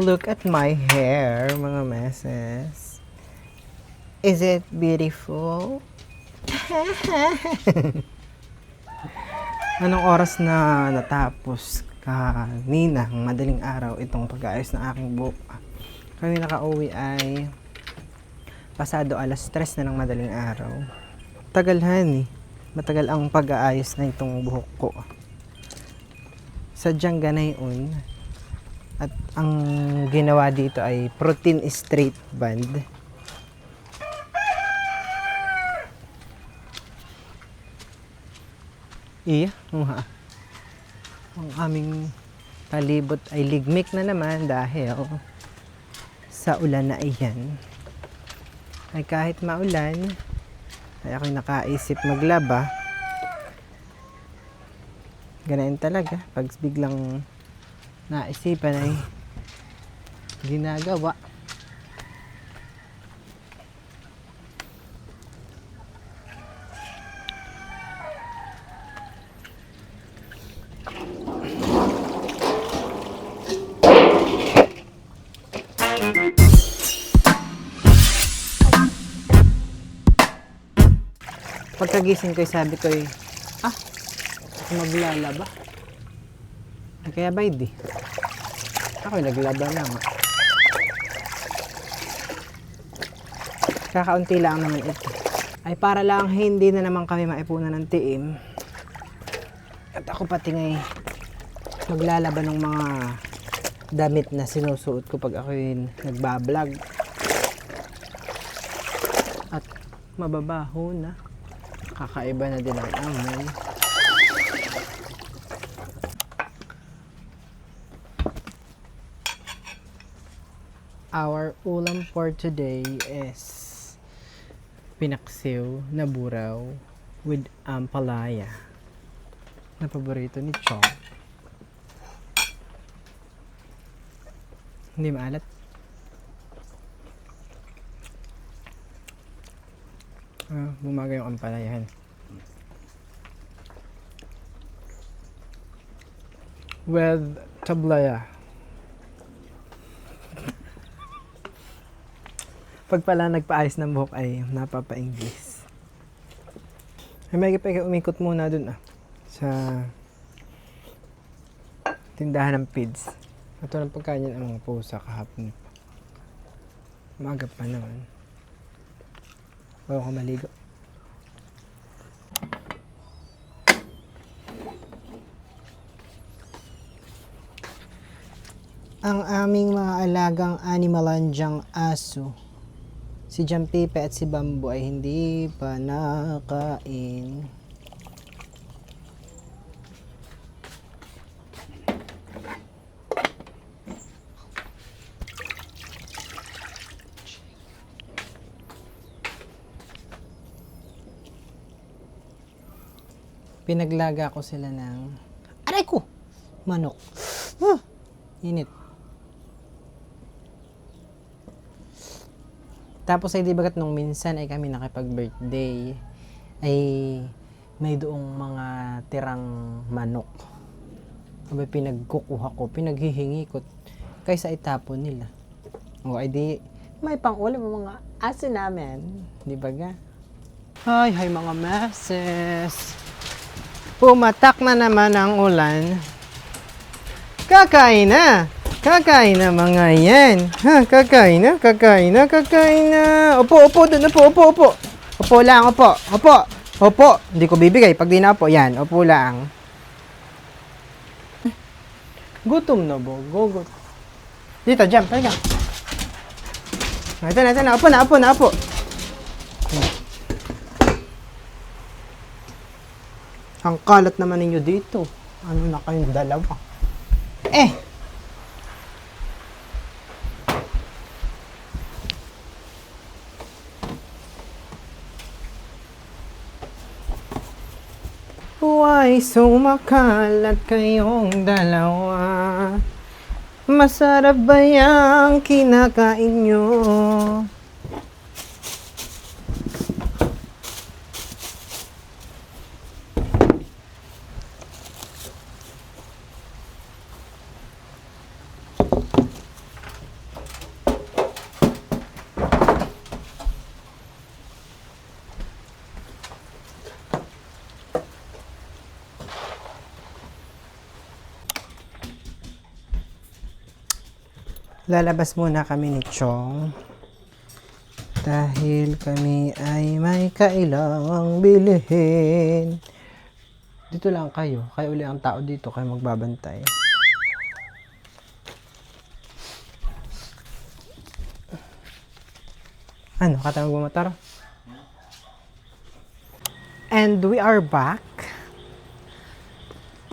Look at my hair, mga meses. Is it beautiful? Anong oras na natapos kanina, madaling araw, itong pag-aayos ng aking buhok? Kami nakauwi ay pasado alas 3 na ng madaling araw. Tagalhan eh. Matagal ang pag-aayos na itong buhok ko. Sadyang ganayon. At ang ginawa dito ay protein straight band. Iya, nga. Ang aming palibot ay ligmik na naman dahil sa ulan na iyan. Ay kahit maulan, ay ako'y nakaisip maglaba. Ganayin talaga. Pag biglang naisipan ay ginagawa. Pagkagising ko, sabi ko, ah, ako maglalaba. Ay, kaya ba hindi? Ako naglaba na nga. Kakaunti lang naman ito. Ay para lang hindi na naman kami maipunan ng tiim. At ako pati ngay maglalaba ng mga damit na sinusuot ko pag ako nagbablog. At mababaho na. Kakaiba na din ang amoy. Our ulam for today is pinaksiw na buraw with ampalaya na paborito ni Chong. Hindi maalat. Ah, bumaga yung ampalayahan. With tablaya. Pag pala nagpaayos ng buhok ay napapa-English. Ay, may pa umikot muna dun ah. Sa tindahan ng pids. Ito ng pagkain ang mga pusa kahapon. Maaga pa naman. Bago ko maligo. Ang aming mga alagang animalandyang aso, si Jampipe at si Bambo ay hindi pa nakain. Pinaglaga ko sila ng... Aray ko! Manok. Ah, init. Tapos ay di bagat nung minsan ay kami nakipag-birthday ay may doong mga tirang manok. Abay pinagkukuha ko, pinaghihingi ko kaysa itapon nila. O ay di may pang-ulam ang mga aso namin. Di ba ga? Ay, hay mga masses. Pumatak na naman ang ulan. Kakain na! Kakain na mga yan. Ha, kakain na, kakain na, kakain na. Opo, opo, dun, opo, opo, opo. Opo lang, opo, opo, opo. Hindi ko bibigay pag di na opo. Yan, opo lang. Gutom na bo, gugut. Dito, jump, halika. Ito na, ito na, opo na, opo na, opo. Ang kalat naman ninyo dito. Ano na kayong dalawa? Eh! Why sumakalat kayong dalawa? Masarap ba yung kinakain nyo? Lalabas muna kami ni Chong. Dahil kami ay may kailangang bilhin. Dito lang kayo. Kayo uli ang tao dito. Kayo magbabantay. Ano? Kata magmamotor? And we are back.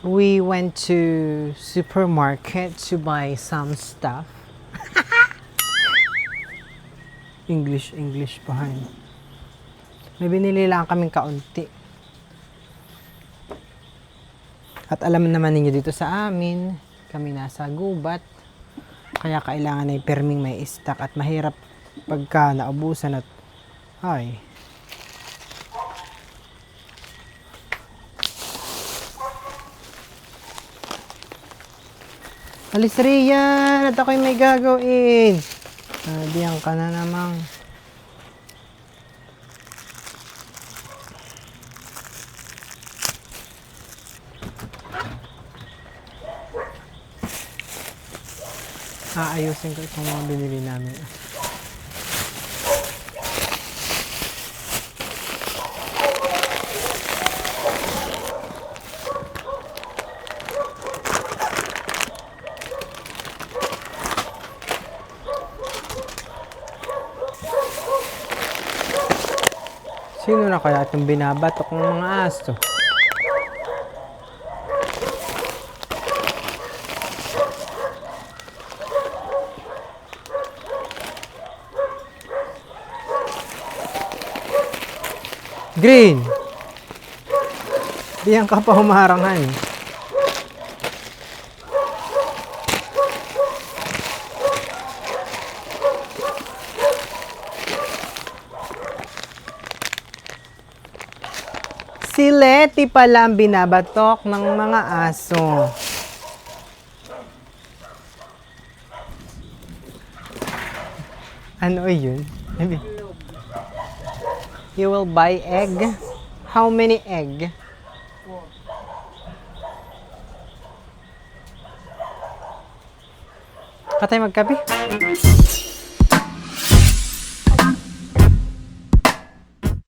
We went to supermarket to buy some stuff. English, English behind. May binili lang kaming kaunti. At alam naman ninyo dito sa amin, kami nasa gubat. Kaya kailangan ay perming may stock at mahirap pagka naubusan at ay. Alis Rian! At ako'y may gagawin! Ah, diyan ka na namang. Aayusin ko itong mga binili namin. Na kaya itong binabatok ng mga aso? Green! Diyan ka pa humarangan. Si Letty pala ang binabatok ng mga aso. Ano yun? You will buy egg? How many egg? Katay magkape?